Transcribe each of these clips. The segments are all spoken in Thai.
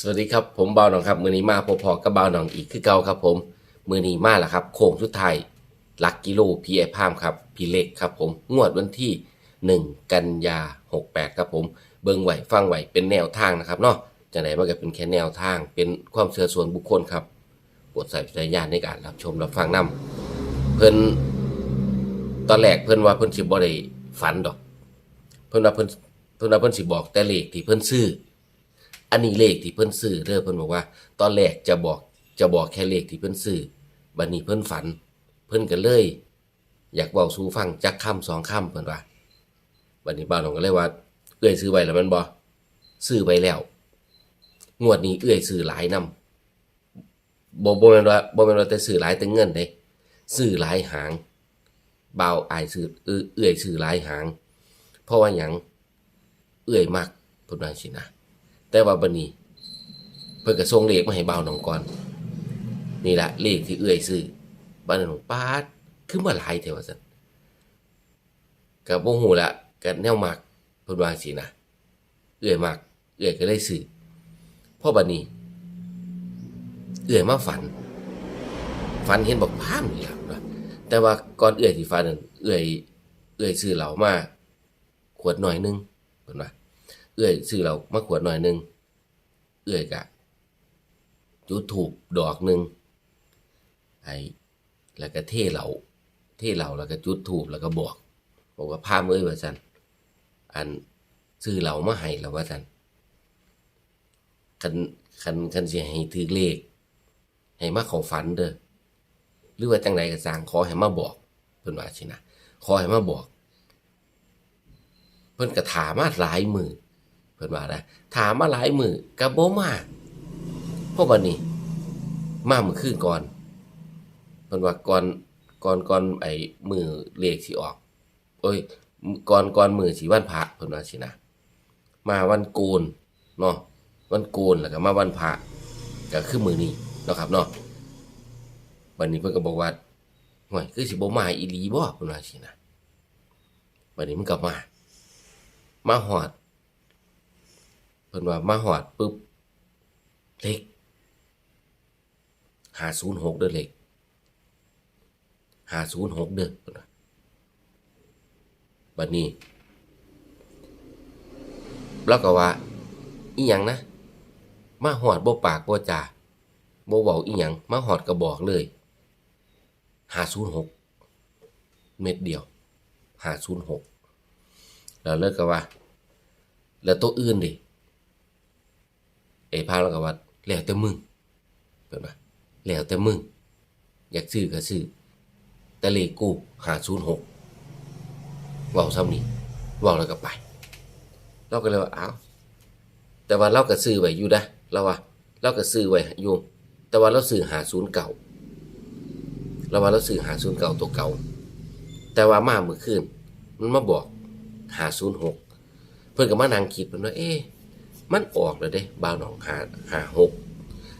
สวัสดีครับผมบาวหนองครับมือนี้มาพบพอกับบาวหนองอีกคือเก่าครับผมมือนี้มาแล้วครับ โค้งสุดท้ายหลักกิโลพีไอพามครับพีเล็กครับผมงวดวันที่ 1 กันยา 68 ครับผม เบิ่งไหวฟังไหวเป็นแนวทางนะครับเนาะจังไหนมันก็เป็นแค่แนวทางเป็นความเชื่อส่วนบุคคลครับโปรดใส่ใจญาณในการรับชมรับฟังนํเพิ่นตอนแรกเพิ่นว่าเพิ่นสิบ่ได้ฝันดอก เพิ่นว่าเพิ่นเพิ่นว่าเพิ่นสิบอกแต่เลขที่เพิ่นซื้อ อันนี้เลขที่เพิ่นซื้อเด้อเพิ่นบอกว่า ตอนแรกจะบอกจะบอกแค่เลขที่เพิ่นซื้อบัดนี้เพิ่นฝัน เพิ่นก็เลย อยากเว้าสู่ฟังจักคำสองคำเพิ่นว่าบัดนี้บ้านน้องก็เลยว่า เอื้อยซื้อไว้แล้วมันบ่ซื้อไว้แล้ว งวดนี้เอื้อยซื้อหลายนำบ่บ่แม่นว่าบ่แม่นว่าแต่ซื้อหลายแต่เงินเด้ซื้อหลายหางเบาอายซื้อเอื้อยซื้อหลายหาง เพราะว่าหยังเอื้อยมักเพิ่นว่าจังซี่นะ แต่ว่าบันนี้ เพิ่นก็ส่งเลขมาให้เบาวน้องก่อน นี่แหละเลขที่เอื้อยซื้อบ้านน้องป้าคือมาหลายแถวซั่นก็บ่ฮู้ละก็แนวมักเพิ่นว่าสินะเอื้อยมักเอื้อยก็เลยซื้อพ่อบัดนี้ เอื้อยมาฝัน ฝันเห็นบอกพามนี่ล่ะนะแต่ว่าก่อนเอื้อยสิฝันนั้นเอื้อยเอื้อยซื้อเหล้ามาขวดหน่อยนึงเพิ่นว่า เอื้อยซื้อเรามาขวดหน่อยหนึง เอื้อยกะจุดถูกดอกหนึ่งไอ้แล้วก็เทเหล่าเทเหล่าแล้วก็จุดถูกแล้วก็บอกบอกว่าพามเอ้ยว่าสันอันซื้อเหล่ามาให้แล้วว่าสันคันคันคันสิให้ถือเลข ให้มาเข้าฝันเด้อหรือว่าจังไดก็สร้างขอให้มาบอกเพิ่นว่าสินะขอให้มาบอก เพิ่นก็ถามมาหลายมือ เพิ่นว่านะถามมาหลายมือกับบ่มาเพราะวันนี้ มามื้อคืนก่อนเพิ่นว่าก่อนก่อนก่อนไอ้มือเลขสิออกโอ้ยก่อนก่อนมือสิวันพระเพิ่นว่าสินะมาวันโกนเนาะวันโกนแล้วก็มาวันพระก็คือมือนี้เนาะครับเนาะวันนี้เพิ่นก็บอกว่าห่วยคือสิบ่มาอีหลีบ่เพิ่นว่าสินะวันนี้มันก็มา มาหอด พิ่นว่ามาหอดปุ๊บเลขหาศูนย์หกเด้อเลขหาศูนย์หกเด้อเพิ่นว่าบัดนี้แล้วก็ว่าอีหยังนะ มาหอดบ่ปากบ่จาบ่เว้าอีหยังมาหอดก็บอกเลยหาศูนย์หกเม็ดเดียวหาศูนย์หกแล้วเลิกก็ว่า แล้วตัวอื่นดิ ไอ้พาแล้วก็ว่าแล้วแต่มึงเป็นปะแล้วแต่มึง อยากซื้อก็ซื้อแต่เลขกูหาศูนย์หกว่าซ้ำนี่ว่าแล้วก็ไป เราก็เลยว่าอ้าวแต่ว่าเราก็ซื้อไว้อยู่นะเราว่าเราก็ซื้อไว้อยู่แต่ว่าเราซื้อหาศูนย์เก่าเราว่าเราซื้อหาศูนย์เก่าตัวเก่า แต่ว่ามาเมื่อคืนมันมาบอกหาศูนย์หกเพื่อนก็มานั่งคิดเพิ่นว่าเอ๊ะ มันออกแล้วเด้บ่าวหนองหาหาหก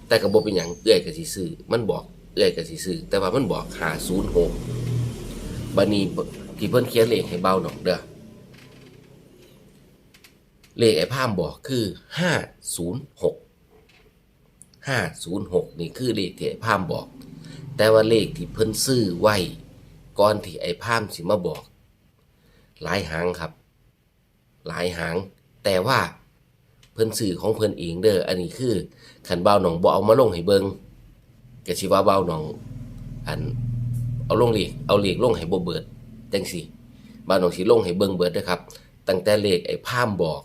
แต่ก็บ่เป็นหยังเอื้อยก็สิซื้อมันบอกเอื้อยก็สิซื้อแต่ว่ามันบอกหาศูนย์หกบัดนี้ที่เพิ่นเขียนเลขให้บ่าวหนองเด้อเลขไอ้พามบอกคือห้าศูนย์หกห้าศูนย์หกนี่คือเลขที่ไอ้พามบอก แต่ว่าเลขที่เพิ่นซื้อไว้ก่อนที่ไอ้พามสิมาบอก หลายหางครับ หลายหาง แต่ว่า เพิ่นสื่อของเพิ่นเองเด้ออันนี้คือขันเบาหนองบ่เอามาลงให้เบิงก็สิว่าเบาหนอง อันเอาลงเลขเอาเลขลงให้บ่เบิดจังซี่เบาหนองสิลงให้เบิงเบิดเด้อครับ ตั้งแต่เลขไอ้พามบอก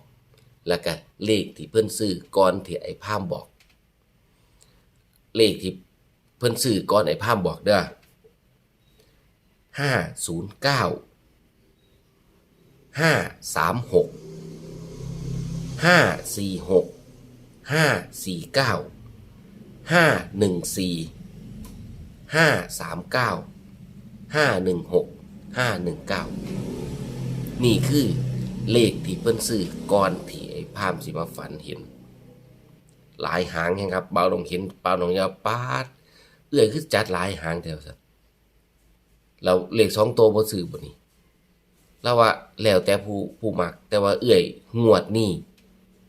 แล้วก็เลขที่เพิ่นซื้อก่อนที่ไอ้พามบอก เลขที่เพิ่นซื้อก่อนไอ้พามบอกเด้อห้าศูนย์เก้าห้าสามหก ห้าสี่หกห้าสี่เก้าห้าหนึ่งสี่ห้าสามเก้าห้าหนึ่งหกห้าหนึ่งเก้านี่คือเลขที่เพิ่นซื้อก่อนที่ไอ้พามสิมาฝันเห็น หลายหางแห่งครับเบาลงเห็นเบาลงยาวปาดเอื้อยคือจัดหลายหางแถวสัเราเลขสองตัวบ่ซื้อบ่นี่แล้วว่าแล้วแต่ผู้ผู้มัก แต่ว่าเอื้อยงวดนี่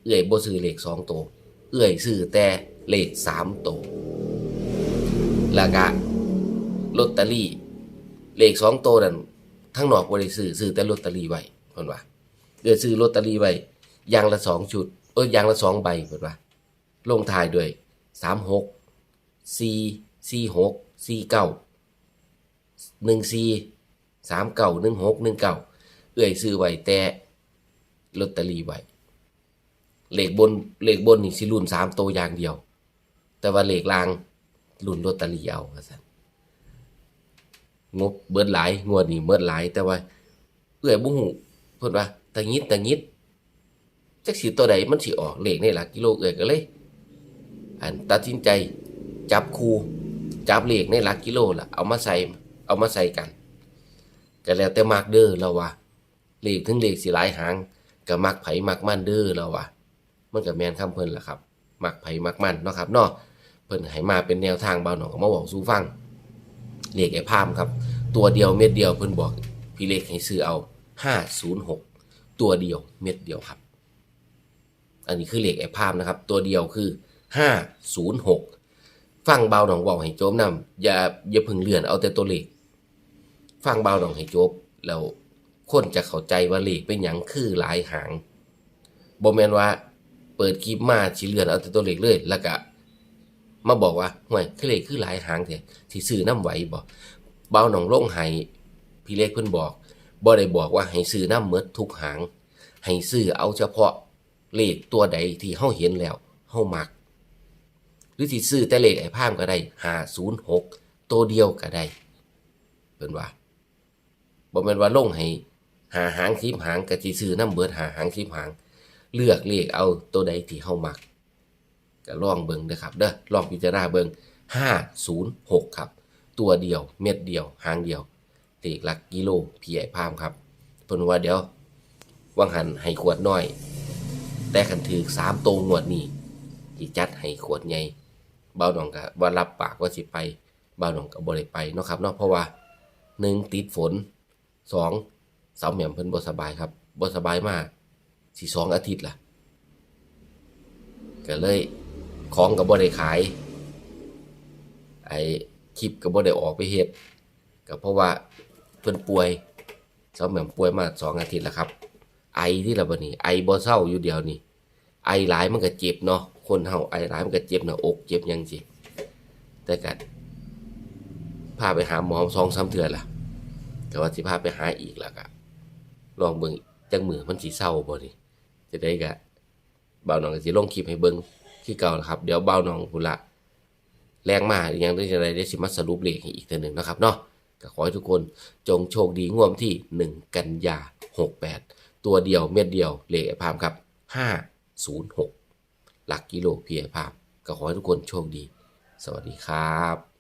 เอื้อยบ่ซื้อเลขสองตัวเอื้อยซื้อแต่เลขสามตัวแล้วก็ลอตเตอรี่ เลขสองตัวนั่นทั้งนอกบริซื้อซื้อแต่ลอตเตอรี่ไว้เพิ่นว่าเดือซื้อลอตเตอรี่ไว้อย่างละสองชุดเอออย่างละสองใบเพิ่นว่าลงท้ายด้วยสามหกสี่สี่หกสี่เก้าหนึ่งสี่สามเก้าหนึ่งหกหนึ่งเก้าเอื้อยซื้อไว้แต่ลอตเตอรี่ไว้ เหลขบนเหลขบนนี่สิรุ่นสามโตอย่างเดียว แต่ว่าเหลขล่างรุ่นลอตเตอรี่เอาว่าซั่นงบเบิดหลายงวดนี้เบิดหลาย แต่ว่าเอื้อยบ่ฮู้เพิ่นว่าตะงิดตะงิดจักสิตัวใดมันสิออกเหลขในหลักกิโลเอื้อยก็เลย อันตัดสินใจจับคูจับเหลขในหลักกิโลล่ะเอามาใส่เอามาใส่กันก็แล้วแต่มักเด้อเราว่าเลขถึงเหลขสิหลายหางก็มักไผมักมันเด้อเราว่า มันก็แมนคำเพิ่นล่ะครับมักไผมักมันเนาะครับเนาะเพิ่นให้มาเป็นแนวทางเบาหนองก็มาบอกสู่ฟังเลขไอ้พามครับ ตัวเดียวเม็ดเดียวเพิ่นบอกพี่เลขให้ซื้อเอา506 ตัวเดียวเม็ดเดียวครับ อันนี้คือเลขไอ้พามนะครับ ตัวเดียวคือ 506 ฟังเบาหนองบอกให้โจมนำอย่าอย่าพึ่งเลื่อนเอาแต่ตัวเลข ฟังเบาหนองให้โจบแล้วคนจะเข้าใจว่าเลขเป็นหยังคือหลายหางบ่แม่นว่า ปิดคลิปมาสิเลื่อนเอาแต่ตัวเลขเลยแล้วก็มาบอกว่าห่วยคือเลขคือหลายหางแท้สิซื้อน้ำไหวบ่เบาหนองลงให้พี่เล็กเพิ่นบอกบ่ได้บอกว่าให้ซื้อน้ำเมดทุกหาง ให้ซื้อเอาเฉพาะเลขตัวใดที่เฮาเห็นแล้วเฮามัก หรือสิซื้อแต่เลขไอ้พามก็ได้506ตัวเดียวก็ได้เพิ่นว่าบ่แม่นว่าลงให้หาหางสิบหางก็สิซื้อน้ำเบิดหาหางสิบหาง เลือกเลขเอาตัวใดที่เฮามักก็ลองเบิ่งนะครับเด้อลองพิจารณาเบิ่ง506 ครับ ตัวเดียวเม็ดเดียวหางเดียวเลขหลักกิโลพี่ใหญ่พามครับเพิ่นว่าเดี๋ยววังหันให้ขวดน้อย แต่คันถือ3โตงวดนี้สิจัดให้ขวดใหญ่เบาหนองก็ว่ารับปากว่าสิไปเบาหนองก็บ่ได้ไปเนาะครับเนาะเพราะว่าหนึ่งติดฝนสองสาวแหม่มเพิ่นบ่สบายครับบ่สบายมาก สิสองอาทิตย์ล่ะ ก็เลยของก็บ่ได้ขาย ไอ้คลิปก็บ่ได้ออกไปเฮ็ดก็เพราะว่าเพิ่นป่วยสาวแหม่มป่วยมาสองอาทิตย์แล้วครับ ไอที่ละบัดนี้ไอบ่เศร้าอยู่เดียวนี่ไอหลายมันก็เจ็บเนาะคนเฮาไอหลายมันก็เจ็บหน้าอกเจ็บยังสิแต่ก็พาไปหาหมอสองสามเทื่อล่ะก็ว่าสิพาไปหาอีกแล้วก็ลองเบิ่งจังมือมันสิเศร้าบ่นี่ จะได้ก็เบาหนองก็สิลงคลิปให้เบิ่งคือเก่าละครับ เดี๋ยวเบาหนองพุละแรงมากยังได้จะได้ได้สิมาสรุปเลขให้อีกเทีนึงนะครับเนาะก็ขอให้ทุกคนจงโชคดีงวดที่ 1 กันยา 68 ตัวเดียวเม็ดเดียวเลขไอพามครับ 506 หลักกิโลเพียไอพามก็ขอให้ทุกคนโชคดี สวัสดีครับ